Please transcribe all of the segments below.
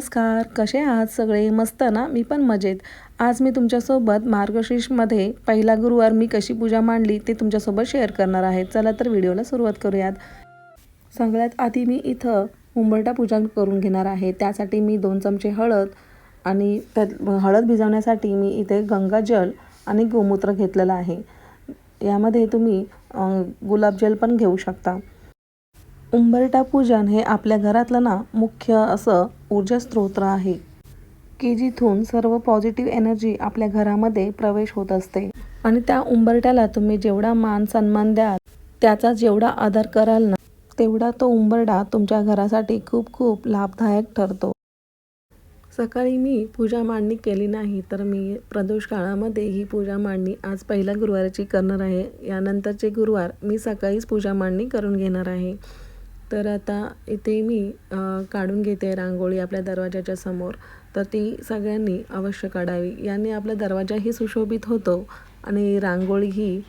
नमस्कार कसे आहात सगळे? मस्त ना? मी पण मजेत. आज मी तुमच्यासोबत मार्गशीर्षमध्ये पहिला गुरुवार मी कशी पूजा मांडली ते तुमच्यासोबत शेअर करणार आहे. चला तर व्हिडिओला सुरुवात करूयात. सगळ्यात आधी मी इथं उंबरटा पूजा करून घेणार आहे. त्यासाठी मी दोन चमचे हळद आणि त्यात हळद भिजवण्यासाठी मी इथे गंगाजल आणि गोमूत्र घेतलेलं आहे. यामध्ये तुम्ही गुलाबजल पण घेऊ शकता. उंबरटा पूजन हे आपल्या घरातलं ना मुख्य असं ऊर्जा स्तोत्र आहे. की जिथून सर्व पॉझिटिव्ह एनर्जी आपल्या घरामध्ये प्रवेश होत असते. आणि त्या उंबरट्याला तुम्ही जेवढा मान सन्मान द्याल त्याचा जेवढा आदर कराल ना तेवढा तो उंबरडा तुमच्या घरासाठी खूप खूप लाभदायक ठरतो. सकाळी मी पूजा मांडणी केली नाही तर मी प्रदोष काळामध्ये ही पूजा मांडणी आज पहिल्या गुरुवाराची करणार आहे. यानंतरचे गुरुवार मी सकाळीच पूजा मांडणी करून घेणार आहे. तर आता इथे मी काढून घेते रांगोळी आपल्या दरवाजाच्या समोर. तर ती सगळ्यांनी अवश्य काढावी. याने आपला दरवाजाही सुशोभित होतो आणि रांगोळी ही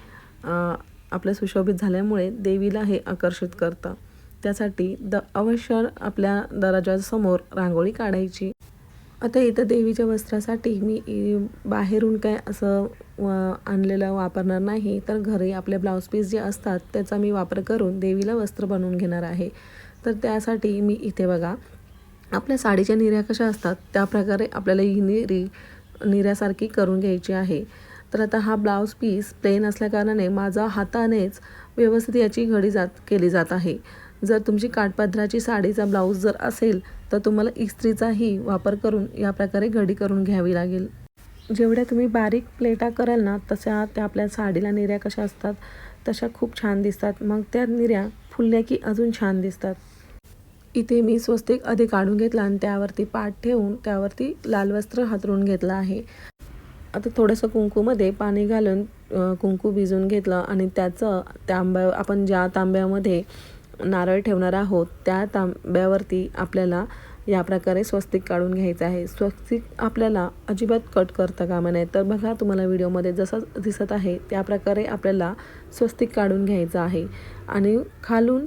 आपल्या सुशोभित झाल्यामुळे देवीला हे आकर्षित करतं. त्यासाठी द अवश्य आपल्या दरवाजासमोर रांगोळी काढायची. आता इथं देवीच्या वस्त्रासाठी मी बाहेरून काय असं व- आणलेलं वापरणार नाही. तर घरी आपले ब्लाऊज पीस जे असतात त्याचा मी वापर करून देवीला वस्त्र बनवून घेणार आहे. तर त्यासाठी मी इथे बघा आपल्या साडीच्या निर्या कशा असतात त्या प्रकारे आपल्याला ही निरी निर्यासारखी करून घ्यायची आहे. तर आता हा ब्लाऊज पीस प्लेन असल्याकारणाने माझा हातानेच व्यवस्थित याची घडी जात केली जात आहे. जर तुमची काठपदराची साडीचा ब्लाऊज जर असेल तर तुम्हाला इस्त्रीचाही वापर करून या प्रकारे घडी करून घ्यावी लागेल. जेवढ्या तुम्ही बारीक प्लेटा कराल ना तशा त्या आपल्या साडीला निर्या कशा असतात तशा खूप छान दिसतात. मग त्या निर्या फुलल्या की अजून छान दिसतात. इथे मी स्वस्तिक आधी काढून घेतला आणि त्यावरती पाठ ठेवून त्यावरती लाल वस्त्र हातरून घेतलं आहे. आता थोडंसं कुंकूमध्ये पाणी घालून कुंकू भिजवून घेतलं आणि त्याचं तांब्या आपण ज्या तांब्यामध्ये नारळ ठेवणार आहोत त्या तांब्यावरती आपल्याला या प्रकारे स्वस्तिक काढून घ्यायचं आहे. स्वस्तिक आपल्याला अजिबात कट करता कामा नये. तर बघा तुम्हाला व्हिडिओमध्ये जसं दिसत आहे त्या प्रकारे आपल्याला स्वस्तिक काढून घ्यायचं आहे. आणि खालून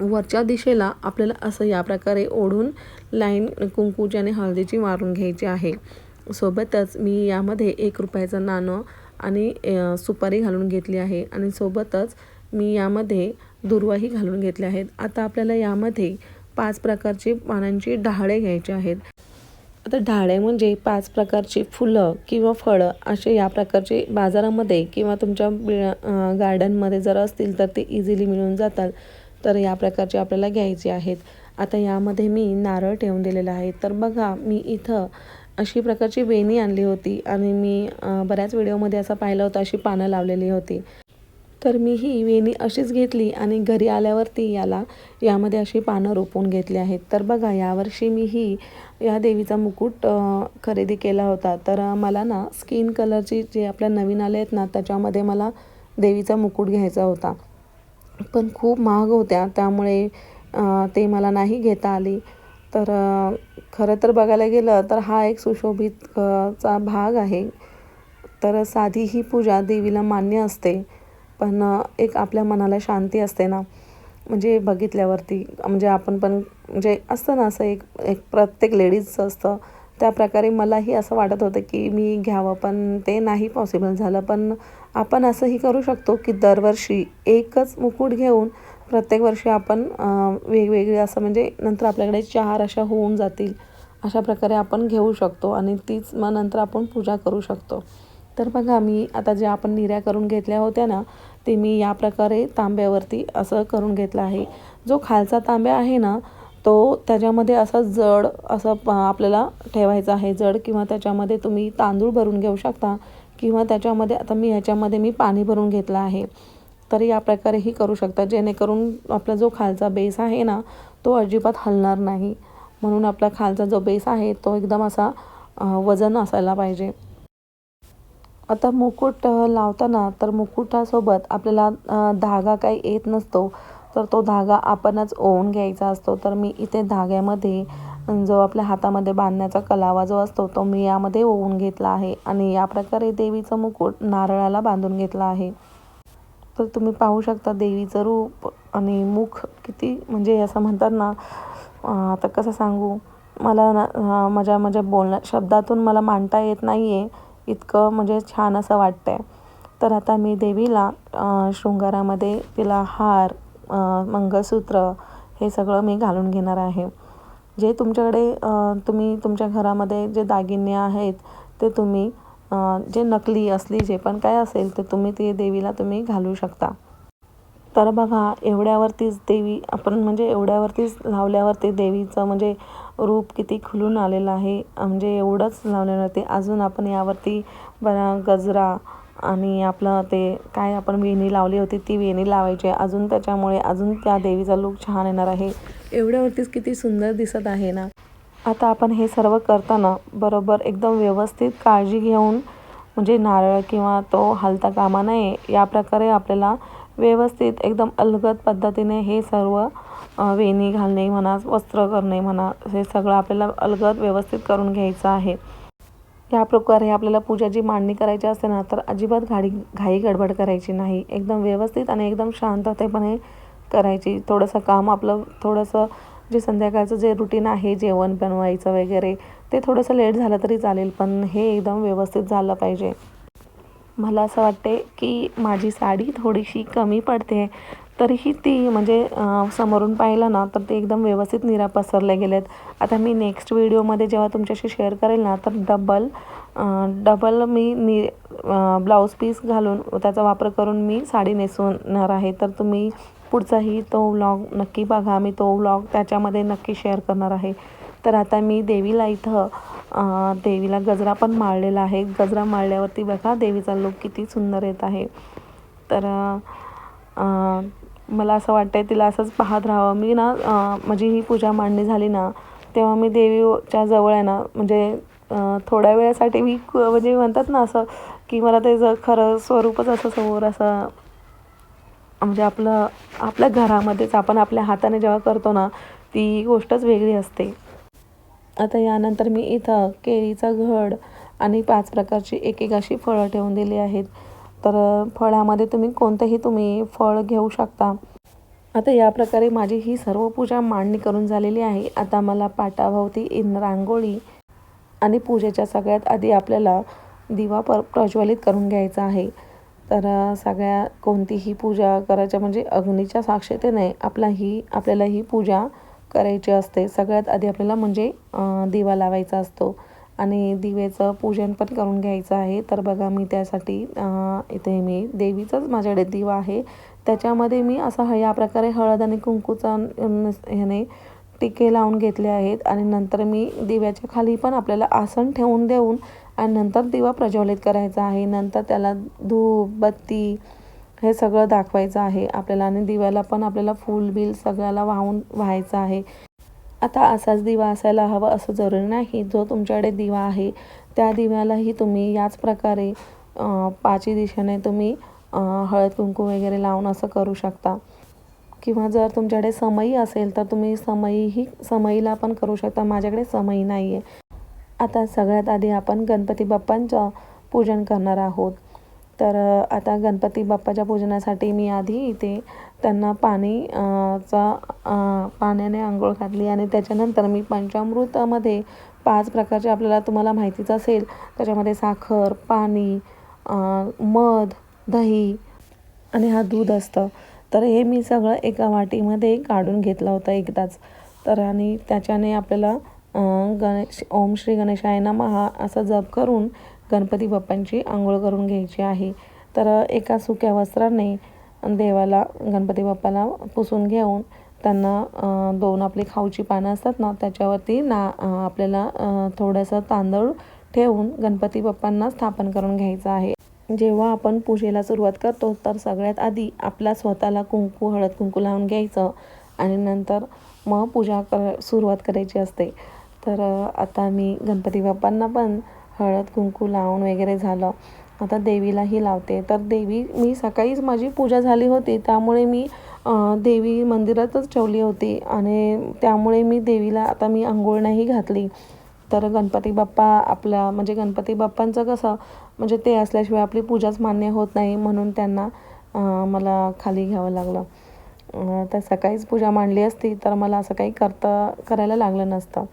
वरच्या दिशेला आपल्याला असं या प्रकारे ओढून लाईन कुंकूची आणि हळदीची मारून घ्यायची आहे. सोबतच मी यामध्ये एक रुपयाचं नाणं आणि सुपारी घालून घेतली आहे. आणि सोबतच मी यामध्ये दुर्वाही घालून घेतले आहेत. आता आपल्याला यामध्ये पाच प्रकारची पानांची डहाळे घ्यायचे आहेत. आता ढाळे म्हणजे पाच प्रकारची फुलं किंवा फळं असे या प्रकारचे बाजारामध्ये किंवा तुमच्या बि गार्डनमध्ये जर असतील तर ते इझिली मिळून जातात. तर या प्रकारचे आपल्याला घ्यायचे आहेत. आता यामध्ये मी नारळ ठेवून दिलेला आहे. तर बघा मी इथं अशी प्रकारची वेणी आणली होती आणि मी बऱ्याच व्हिडिओमध्ये असं पाहिलं होतं अशी पानं लावलेली होती. तर मी ही वेणी अशीच घेतली आणि घरी आल्यावरती याला यामध्ये अशी पानं रोपून घेतली आहेत. तर बघा यावर्षी मी ही या देवीचा मुकुट खरेदी केला होता. तर मला ना स्किन कलरची जे आपल्या नवीन आले आहेत ना त्याच्यामध्ये मला देवीचा मुकुट घ्यायचा होता. पण खूप महाग होत्या त्यामुळे ते मला नाही घेता आली. तर खरं तर बघायला गेलं तर हा एक सुशोभित चा भाग आहे. तर साधी ही पूजा देवीला मान्य असते. पण एक आपल्या मनाला शांती असते ना. म्हणजे बघितल्यावरती म्हणजे आपण पण म्हणजे असतं ना असं एक एक प्रत्येक लेडीजचं असतं. त्या प्रकारे मलाही असं वाटत होतं की मी घ्यावं पण ते नाही पॉसिबल झालं. पण आपण असंही करू शकतो की दरवर्षी एकच मुकुट घेऊन प्रत्येक वर्षी आपण वेगवेगळे असं म्हणजे नंतर आपल्याकडे चार अशा होऊन जातील अशा प्रकारे आपण घेऊ शकतो. आणि तीच मग नंतर आपण पूजा करू शकतो. तर बघा मी आता ज्या आपण निऱ्या करून घेतल्या होत्या ना ते मी या प्रकारे तांब्यावरती असं करून घेतलं आहे. जो खालचा तांब्या आहे ना तो त्याच्यामध्ये असं जड असं प- आपल्याला ठेवायचं आहे जड किंवा त्याच्यामध्ये तुम्ही तांदूळ भरून घेऊ शकता किंवा त्याच्यामध्ये आता मी ह्याच्यामध्ये मी पाणी भरून घेतलं आहे. तर या प्रकारेही करू शकता. जेणेकरून आपला जो खालचा बेस आहे ना तो अजिबात हलणार नाही. म्हणून आपला खालचा जो बेस आहे तो एकदम असा वजन असायला पाहिजे. आता मुकुट लावताना तर मुकुटासोबत आपल्याला धागा काही येत नसतो. तर तो धागा आपणच ओवून घ्यायचा असतो. तर मी इथे धाग्यामध्ये जो आपल्या हातामध्ये बांधण्याचा कलावा जो असतो तो मी यामध्ये ओवून घेतला आहे. आणि या प्रकारे देवीचं मुकुट नारळाला बांधून घेतला आहे. तर तुम्ही पाहू शकता देवीचं रूप आणि मुख किती म्हणजे असं म्हणतात ना आता कसं सांगू? मला ना माझ्या माझ्या बोलण्या शब्दातून मला मांडता येत नाही आहे इतकं म्हणजे छान असं वाटतं आहे तर आता मी देवीला शृंगारामध्ये तिला हार मंगळसूत्र हे सगळं मी घालून घेणार आहे. जे तुमच्याकडे तुम्ही तुमच्या घरामध्ये जे दागिने आहेत ते तुम्ही जे नकली असली जे पण काय असेल ते तुम्ही ते देवीला तुम्ही घालू शकता. तर बघा एवढ्यावरतीच देवी आपण म्हणजे एवढ्यावरतीच लावल्यावरती देवीचं म्हणजे रूप किती खुलून आलेलं आहे. म्हणजे एवढंच लावल्यावरती अजून आपण यावरती बरा गजरा आणि आपलं ते काय आपण वेणी लावली होती ती वेणी लावायची अजून त्याच्यामुळे अजून त्या देवीचा लूक छान येणार आहे. एवढ्यावरतीच किती सुंदर दिसत आहे ना. आता आपण हे सर्व करताना बरोबर एकदम व्यवस्थित काळजी घेऊन म्हणजे नारळ किंवा तो हलता कामा नये या प्रकारे आपल्याला व्यवस्थित एकदम अलगद पद्धतीने हे सर्व वेणी घालणे म्हणा वस्त्र करणे म्हणा हे सगळं आपल्याला अलगद व्यवस्थित करून घ्यायचं आहे. या प्रकारे आपल्याला पूजाची मांडणी करायची असते ना तर अजिबात घाडी घाई गडबड करायची नाही. एकदम व्यवस्थित आणि एकदम शांततेपणे करायची. थोडंसं काम आपलं थोडंसं जे संध्याकाळचं जे रुटीन आहे जेवण बनवायचं वगैरे ते थोडंसं लेट झालं तरी चालेल पण हे एकदम व्यवस्थित झालं पाहिजे. मला असं वाटते की माझी साडी थोडीशी कमी पडते. तरीही ती म्हणजे समोरून पाहिलं ना तर ते एकदम व्यवस्थित निरा पसरल्या गेल्यात आता मी नेक्स्ट व्हिडिओमध्ये जेव्हा तुमच्याशी शेअर करेल ना तर डबल डबल मी नि ब्लाऊज पीस घालून त्याचा वापर करून मी साडी नेसवणार आहे. तर तुम्ही पुढचाही तो व्लॉग नक्की बघा. मी तो व्लॉग त्याच्यामध्ये नक्की शेअर करणार आहे. तर आता मी देवीला इथं देवीला गजरा पण माळलेला आहे. गजरा माळल्यावरती बघा देवीचा लुक किती सुंदर येत आहे. तर मला असं वाटतं आहे तिला असंच पाहत राहावं. मी ना माझी ही पूजा मांडणी झाली ना तेव्हा मी देवीच्या जवळ आहे ना म्हणजे थोड्या वेळासाठी मी क- म्हणजे म्हणतात ना असं की मला त्याचं खरं स्वरूपच असं समोर असं म्हणजे आपलं आपल्या घरामध्येच आपण आपल्या हाताने जेव्हा करतो ना ती गोष्टच वेगळी असते. आता यानंतर मी इथं केळीचा घड आणि पाच प्रकारची एक एक अशी फळं ठेवून दिली आहेत. तर फळामध्ये तुम्ही कोणतंही तुम्ही फळ घेऊ शकता. आता या प्रकारे माझी ही सर्व पूजा मांडणी करून झालेली आहे. आता मला पाटाभोवती इन रांगोळी आणि पूजेच्या सगळ्यात आधी आपल्याला दिवा पर प्रज्वलित करून घ्यायचा आहे. तर सगळ्या कोणतीही पूजा करायच्या म्हणजे अग्नीच्या साक्षतेने आपला ही आपल्याला ही पूजा करायची असते. सगळ्यात आधी आपल्याला म्हणजे दिवा लावायचा असतो. आणि दिवेचं पूजन पण करून घ्यायचं आहे. तर बघा मी त्यासाठी इथे मी देवीचाच माझ्याकडे दिवा आहे. त्याच्यामध्ये मी असं ह या प्रकारे हळद आणि कुंकूचा ह्याने टिके लावून घेतले आहेत. आणि नंतर मी दिव्याच्या खाली पण आपल्याला आसन ठेवून देऊन आणि नंतर दिवा प्रज्वलित करायचा आहे. नंतर त्याला धूप बत्ती हे सगळं दाखवायचं आहे. आपल्याला आणि दिव्याला पण आपल्याला फूल बिल सगळ्याला वाहून व्हायचं आहे. आता असाच दिवा असायला हवा असं जरुरी नाही. जो तुमच्याकडे दिवा आहे त्या दिव्यालाही तुम्ही याच प्रकारे पाची दिशेने तुम्ही हळद कुंकू वगैरे लावून असं करू शकता. किंवा जर तुमच्याकडे समई असेल तर तुम्ही समईही समईला पण करू शकता. माझ्याकडे समई नाही आहे आता सगळ्यात आधी आपण गणपती बाप्पांचं पूजन करणार आहोत. तर आता गणपती बाप्पाच्या पूजनासाठी मी आधी इथे त्यांना पाणी चा पाण्याने आंघोळ घातली आणि त्याच्यानंतर मी पंचामृतामध्ये पाच प्रकारचे आपल्याला तुम्हाला माहितीच असेल त्याच्यामध्ये साखर पाणी मध दही आणि हा दूध असतं. तर हे मी सगळं एका वाटीमध्ये काढून घेतलं होतं एकदाच. तर आणि त्याच्याने आपल्याला गणेश ओम श्री गणेशाय नमः असं जप करून गणपती बाप्पांची आंघोळ करून घ्यायची आहे. तर एका सुक्या वस्त्राने देवाला गणपती बाप्पाला पुसून घेऊन त्यांना दोन आपली खाऊची पानं असतात ना त्याच्यावरती ना आपल्याला थोडंसं तांदूळ ठेवून गणपती बाप्पांना स्थापन करून घ्यायचं आहे. जेव्हा आपण पूजेला सुरुवात करतो तर सगळ्यात आधी आपल्या स्वतःला कुंकू हळद कुंकू लावून घ्यायचं आणि नंतर मग पूजा कर सुरुवात करायची असते. तर आता मी गणपती बाप्पांना पण हळद कुंकू लावून वगैरे झालं. आता देवीलाही लावते. तर देवी मी सकाळीच माझी पूजा झाली होती. त्यामुळे मी देवी मंदिरातच ठेवली होती. आणि त्यामुळे मी देवीला आता मी आंघोळ नाही घातली. तर गणपती बाप्पा आपला म्हणजे गणपती बाप्पांचं कसं म्हणजे ते असल्याशिवाय आपली पूजाच मान्य होत नाही म्हणून त्यांना मला खाली घ्यावं लागलं. तर सकाळीच पूजा मांडली असती तर मला असं काही करता करायला लागलं नसतं.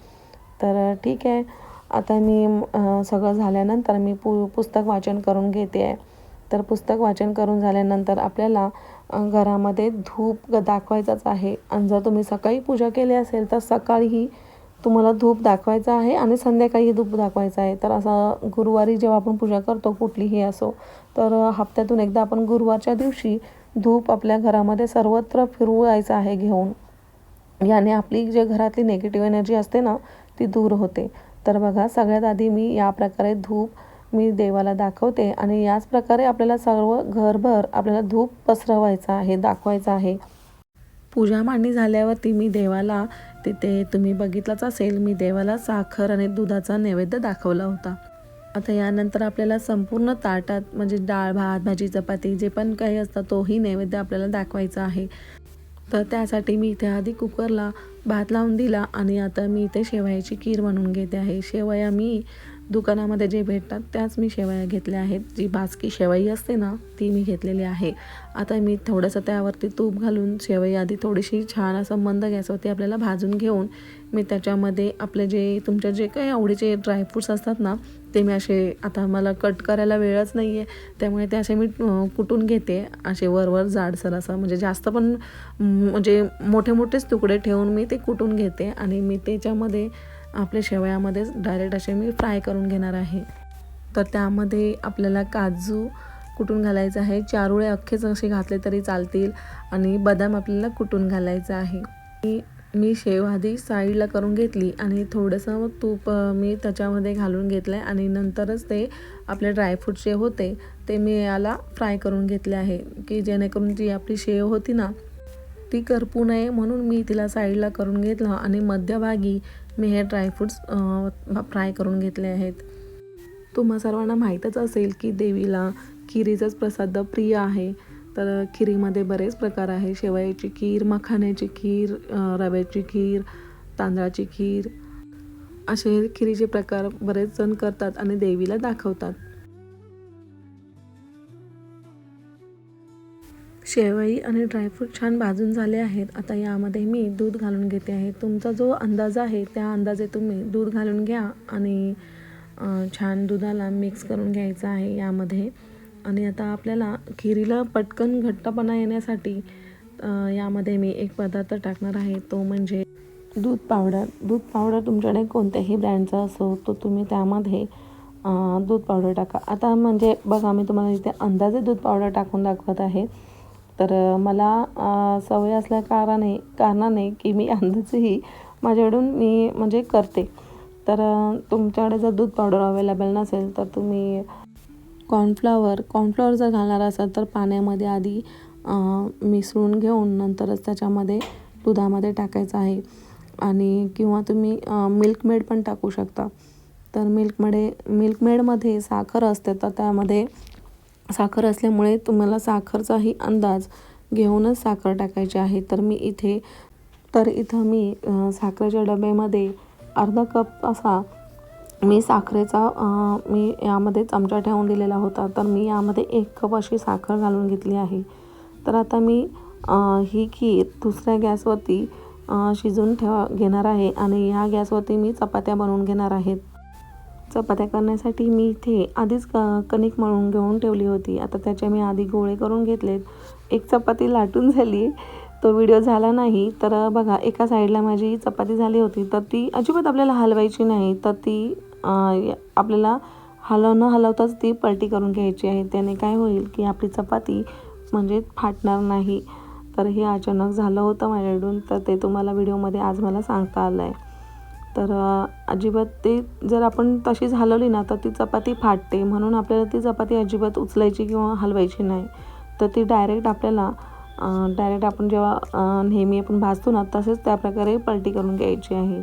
तर ठीक आहे. आता मी सगळं झाल्यानंतर मी पु पुस्तक वाचन करून घेते. आहे तर पुस्तक वाचन करून झाल्यानंतर आपल्याला घरामध्ये धूप दाखवायचाच आहे. आणि जर तुम्ही सकाळी पूजा केली असेल तर सकाळीही तुम्हाला धूप दाखवायचा आहे आणि संध्याकाळी धूप दाखवायचा आहे. तर असं गुरुवारी जेव्हा आपण पूजा करतो कुठलीही असो तर हप्त्यातून एकदा आपण गुरुवारच्या दिवशी धूप आपल्या घरामध्ये सर्वत्र फिरवायचं आहे घेऊन. याने आपली जे घरातली निगेटिव्ह एनर्जी असते ना ती दूर होते. तर बघा सगळ्यात आधी मी या प्रकारे धूप मी देवाला दाखवते आणि याच प्रकारे आपल्याला सर्व घरभर आपल्याला धूप पसरवायचा आहे दाखवायचा आहे. पूजा मांडणी झाल्यावरती मी देवाला तिथे तुम्ही बघितलंच असेल मी देवाला साखर आणि दुधाचा नैवेद्य दाखवला होता. आता यानंतर आपल्याला संपूर्ण ताटात म्हणजे डाळ भात भाजी चपाती जे पण काही असतं तोही नैवेद्य आपल्याला दाखवायचा आहे. तर त्यासाठी मी इथे आधी कुकरला भात लावून दिला आणि आता मी इथे शेवयाची खीर बनवून घेते आहे. शेवया मी दुकानामध्ये जे भेटतात त्याच मी शेवया घेतल्या आहेत. जी बासकी शेवई असते ना ती मी घेतलेली आहे. आता मी थोडंसं त्यावरती तूप घालून शेवई आधी थोडीशी छान असं मंद गॅसवरती आपल्याला भाजून घेऊन मी त्याच्यामध्ये आपले जे तुमच्या जे काही आवडीचे ड्रायफ्रूट्स असतात ना ते मी असे आता मला कट करायला वेळच नाही आहे त्यामुळे ते असे मी कुटून घेते. असे वरवर जाडसर असं म्हणजे जास्त पण म्हणजे मोठे मोठेच तुकडे ठेवून मी ते कुटून घेते. आणि मी त्याच्यामध्ये आपल्या शेवयामध्येच डायरेक्ट असे मी फ्राय करून घेणार आहे. तर त्यामध्ये आपल्याला काजू कुटून घालायचं आहे. चारुळे अख्खेच असे घातले तरी चालतील आणि बदाम आपल्याला कुटून घालायचं आहे. मी मी शेव आधी साईडला करून घेतली आणि थोडंसं मग तूप मी त्याच्यामध्ये घालून घेतलं आहे आणि नंतरच ते आपले ड्रायफ्रूट जे होते ते मी याला फ्राय करून घेतले आहे. की जेणेकरून जी आपली शेव होती ना ती करपू नये म्हणून मी तिला साईडला करून घेतलं आणि मध्यभागी मी हे ड्रायफ्रूट्स फ्राय करून घेतले आहेत. तुम्हा सर्वांना माहीतच असेल की देवीला खिरीचाच प्रसाद प्रिय आहे. तर खिरीमध्ये बरेच प्रकार आहे शेवयाची खीर मखाण्याची खीर रव्याची खीर तांदळाची खीर. असे खिरीचे प्रकार बरेच जण करतात आणि देवीला दाखवतात. शेवई आणि ड्रायफ्रूट छान भाजून झाले आहेत. आता यामध्ये मी दूध घालून घेते आहे. तुमचा जो अंदाज आहे त्या अंदाजे तुम्ही दूध घालून घ्या आणि छान दुधाला मिक्स करून घ्यायचं आहे यामध्ये. आणि आता आपल्याला खिरीला पटकन घट्टपणा येण्यासाठी यामध्ये मी एक पदार्थ टाकणार आहे. तो म्हणजे दूध पावडर. दूध पावडर तुमच्याकडे कोणत्याही ब्रँडचा असो तो तुम्ही त्यामध्ये दूध पावडर टाका. आता म्हणजे बघा मी तुम्हाला इथे अंदाजे दूध पावडर टाकून दाखवत आहे. तर मला सवय असल्या कारणाने कारणाने की मी अंदाजही माझ्याकडून मी म्हणजे करते. तर तुमच्याकडे जर दूध पावडर अवेलेबल नसेल तर तुम्ही कॉर्नफ्लॉवर कॉर्नफ्लॉवर जर घालणार असाल तर पाण्यामध्ये आधी मिसळून घेऊन नंतरच त्याच्यामध्ये दुधामध्ये टाकायचं आहे. आणि किंवा तुम्ही मिल्कमेड पण टाकू शकता. तर मिल्कमध्ये मिल्कमेडमध्ये साखर असते तर त्यामध्ये साखर असल्यामुळे तुम्हाला साखरचाही अंदाज घेऊनच साखर टाकायची आहे. तर मी इथे तर इथं मी साखरेच्या डब्यामध्ये अर्धा कप असा मी साखरेचा मी यामध्ये चमचा ठेवून दिलेला होता. तर मी यामध्ये एक कप अशी साखर घालून घेतली आहे. तर आता मी ही खीर दुसऱ्या गॅसवरती शिजून ठेवा घेणार आहे आणि ह्या गॅसवरती मी चपात्या बनवून घेणार आहेत चपात्या करण्यासाठी मी इथे आधीच क कणिक मळून घेऊन ठेवली होती. आता त्याचे मी आधी गोळे करून घेतलेत. एक चपाती लाटून झाली. तो व्हिडिओ झाला नाही. तर बघा एका साईडला माझी चपाती झाली होती. तर ती अजिबात आपल्याला हलवायची नाही. तर ती आपल्याला हलव न हलवताच ती पलटी करून घ्यायची आहे. त्याने काय होईल की आपली चपाती म्हणजे फाटणार नाही. तर हे अचानक झालं होतं माझ्याकडून. तर ते तुम्हाला व्हिडिओमध्ये आज मला सांगता आलं आहे तर अजिबात ते जर आपण तशीच हलवली ना तर ती चपाती फाटते. म्हणून आपल्याला ती चपाती अजिबात उचलायची किंवा हलवायची नाही. तर ती डायरेक्ट आपल्याला डायरेक्ट आपण जेव्हा नेहमी आपण भाजतो ना तसेच त्या प्रकारे पलटी करून घ्यायची आहे.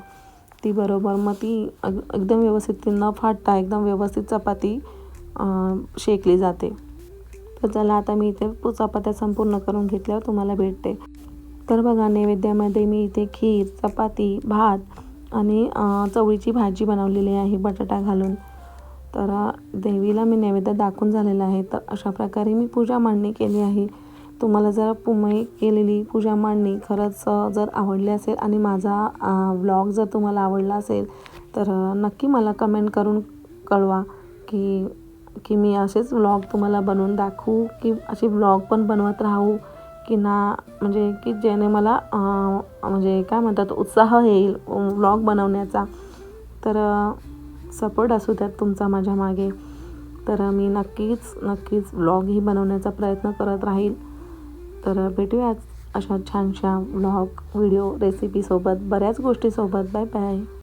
ती बरोबर मग ती अग एकदम व्यवस्थित ती न फाटता एकदम व्यवस्थित चपाती शेकली जाते. तर चला आता मी इथे चपात्या संपूर्ण करून घेतल्यावर तुम्हाला भेटते. तर बघा नैवेद्यामध्ये मी इथे खीर चपाती भात आणि चवळीची भाजी बनवलेली आहे बटाटा घालून. तर देवीला मी नैवेद्य दाखवून झालेला आहे. तर अशा प्रकारे मी पूजा मांडणी केली आहे. तुम्हाला जर पुमे केलेली पूजा मांडणी खरंच जर आवडली असेल आणि माझा व्लॉग जर तुम्हाला आवडला असेल तर नक्की मला कमेंट करून कळवा की की मी असेच व्लॉग तुम्हाला बनवून दाखवू की असे व्लॉग पण बनवत राहू. की ना म्हणजे की ज्याने मला म्हणजे काय म्हणतात उत्साह येईल व्लॉग बनवण्याचा. तर सपोर्ट असू द्यात तुमचा माझ्या मागे. तर मी नक्कीच नक्कीच व्लॉगही बनवण्याचा प्रयत्न करत राहील. तर भेटूयाच अशा छानशा व्लॉग व्हिडिओ रेसिपीसोबत बऱ्याच गोष्टीसोबत. Bye bye